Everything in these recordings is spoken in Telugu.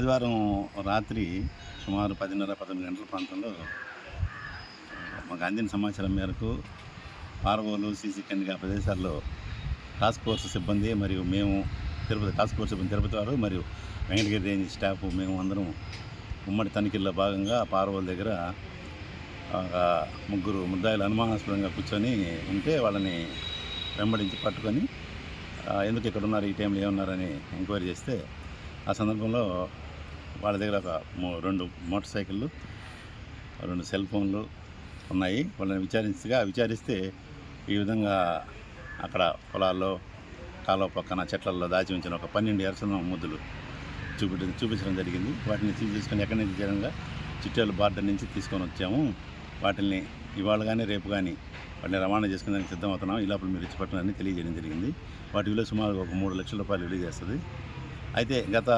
ఆదివారం రాత్రి సుమారు పదిన్నర పదకొండు గంటల ప్రాంతంలో మాకు అందిన సమాచారం మేరకు పార్వోలు సీసీ కెండిగా ప్రదేశాల్లో టాస్క్ ఫోర్స్ సిబ్బంది మరియు మేము తిరుపతి టాస్క్ ఫోర్స్ సిబ్బంది తిరుపతి వారు మరియు వెంకటగిరి రేంజ్ స్టాఫ్ మేము అందరం ఉమ్మడి తనిఖీల్లో భాగంగా పార్వోల దగ్గర ఒక ముగ్గురు ముద్దాయిలు అనుమానాస్పదంగా కూర్చొని ఉంటే వాళ్ళని వెంబడించి పట్టుకొని ఎందుకు ఇక్కడ ఉన్నారు ఈ టైంలో ఏమన్నారని ఎంక్వైరీ చేస్తే ఆ సందర్భంలో వాళ్ళ దగ్గర ఒక రెండు మోటార్ సైకిళ్ళు రెండు సెల్ ఫోన్లు ఉన్నాయి. వాళ్ళని విచారించగా విచారిస్తే ఈ విధంగా అక్కడ పొలాల్లో కాలువ పక్కన చెట్లలో దాచి ఉంచిన ఒక పన్నెండు ఎరసన ముద్దులు చూపించడం చూపించడం జరిగింది. వాటిని తీసుకొని ఎక్కడి నుంచి చేరంగా చిట్టాల బార్డర్ నుంచి తీసుకొని వచ్చాము. వాటిని ఇవాళ కానీ రేపు కానీ వాటిని రవాణా చేసుకునేందుకు సిద్ధమవుతున్నాం. ఈ లోపల మీరు ఇచ్చిపెట్టడానికి తెలియజేయడం జరిగింది. వాటి విలువ సుమారు ఒక మూడు లక్షల రూపాయలు విలువ చేస్తుంది. అయితే గత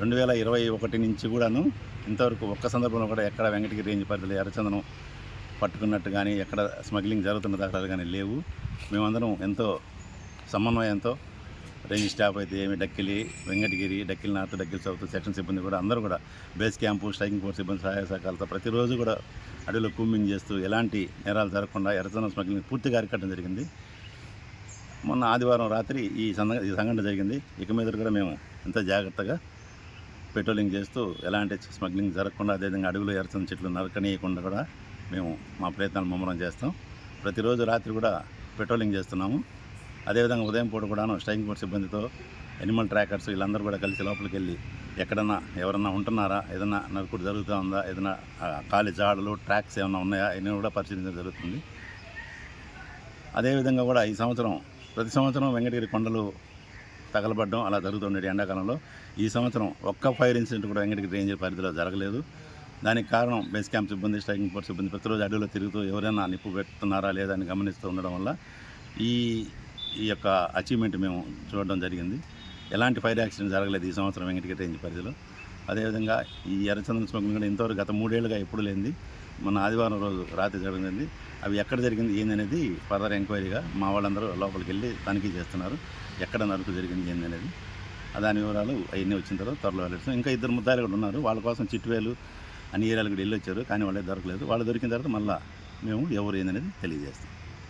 రెండు వేల ఇరవై ఒకటి నుంచి కూడాను ఇంతవరకు ఒక్క సందర్భంలో కూడా ఎక్కడ వెంకటగిరి రేంజ్ పరిధిలో ఎర్రచందనం పట్టుకున్నట్టు కానీ ఎక్కడ స్మగ్లింగ్ జరుగుతున్న దాఖలాలు కానీ లేవు. మేమందరం ఎంతో సమన్వయంతో రేంజ్ స్టాఫ్ అయితే ఏమి Dakkili Venkatagiri Dakkili north Dakkili south section సిబ్బంది కూడా అందరూ కూడా బేస్ క్యాంపు స్ట్రైకింగ్ ఫోర్స్ సిబ్బంది సహాయ సహకారాలతో ప్రతిరోజు కూడా అడవిలో కూమింగ్ చేస్తూ ఎలాంటి నేరాలు జరగకుండా ఎర్రచందనం స్మగ్లింగ్ పూర్తిగా అరికట్టడం జరిగింది. మొన్న ఆదివారం రాత్రి ఈ సంఘ ఈ సంఘటన జరిగింది. ఇక మీద కూడా మేము ఎంతో జాగ్రత్తగా పెట్రోలింగ్ చేస్తూ ఎలాంటి స్మగ్లింగ్ జరగకుండా అదేవిధంగా అడవిలో ఎరచని చెట్లు నరకనీయకుండా కూడా మేము మా ప్రయత్నాలు ముమ్మరం చేస్తాం. ప్రతిరోజు రాత్రి కూడా పెట్రోలింగ్ చేస్తున్నాము. అదేవిధంగా ఉదయం పూట కూడాను స్ట్రైకింగ్ ఫోర్స్ సిబ్బందితో ఎనిమల్ ట్రాకర్స్ వీళ్ళందరూ కూడా కలిసి లోపలికి వెళ్ళి ఎక్కడన్నా ఎవరన్నా ఉంటున్నారా? ఏదైనా నరుకుడు జరుగుతూ ఉందా? ఏదైనా ఆ, ఖాళీ జాడలు ట్రాక్స్ ఏమైనా ఉన్నాయా? ఇవన్నీ కూడా పరిశీలించడం జరుగుతుంది. అదేవిధంగా కూడా ఈ సంవత్సరం ప్రతి సంవత్సరం వెంకటగిరి కొండలు తగలబడడం అలా జరుగుతుండేది ఎండాకాలంలో. ఈ సంవత్సరం ఒక్క ఫైర్ ఇన్సిడెంట్ కూడా వెంకటగిరి రేంజ్ పరిధిలో జరగలేదు. దానికి కారణం బేస్ క్యాంప్ సిబ్బంది స్ట్రైకింగ్ ఫోర్స్ సిబ్బంది ప్రతిరోజు అడవిలో తిరుగుతూ ఎవరైనా నిప్పు పెడుతున్నారా లేదా అని గమనిస్తూ ఉండడం వల్ల ఈ ఈ యొక్క అచీవ్మెంట్ మేము చూడడం జరిగింది. ఎలాంటి ఫైర్ యాక్సిడెంట్ జరగలేదు ఈ సంవత్సరం వెంకటగిరి రేంజ్ పరిధిలో. అదేవిధంగా ఈ ఎర్రచందన స్మగ్లింగ్ కూడా ఇంతవరకు గత మూడేళ్ళుగా ఎప్పుడు లేనిది. మన ఆదివారం రోజు రాత్రి జరిగింది అవి ఎక్కడ జరిగింది ఏందనేది ఫర్దర్ ఎంక్వైరీగా మా వాళ్ళందరూ లోపలికి వెళ్ళి తనిఖీ చేస్తున్నారు. ఎక్కడ నరుకు జరిగింది ఏందనేది. దాని వివరాలు అవన్నీ వచ్చిన తర్వాత త్వరలో వెళ్ళారు ఇంకా ఇద్దరు ముద్దాయిలు కూడా ఉన్నారు. వాళ్ళ కోసం చిట్టువేలు అన్ని ఏరియాలు కూడా వెళ్ళి వచ్చారు కానీ వాళ్ళే దొరకలేదు. వాళ్ళు దొరికిన తర్వాత మళ్ళీ మేము ఎవరు ఏందనేది తెలియజేస్తాం.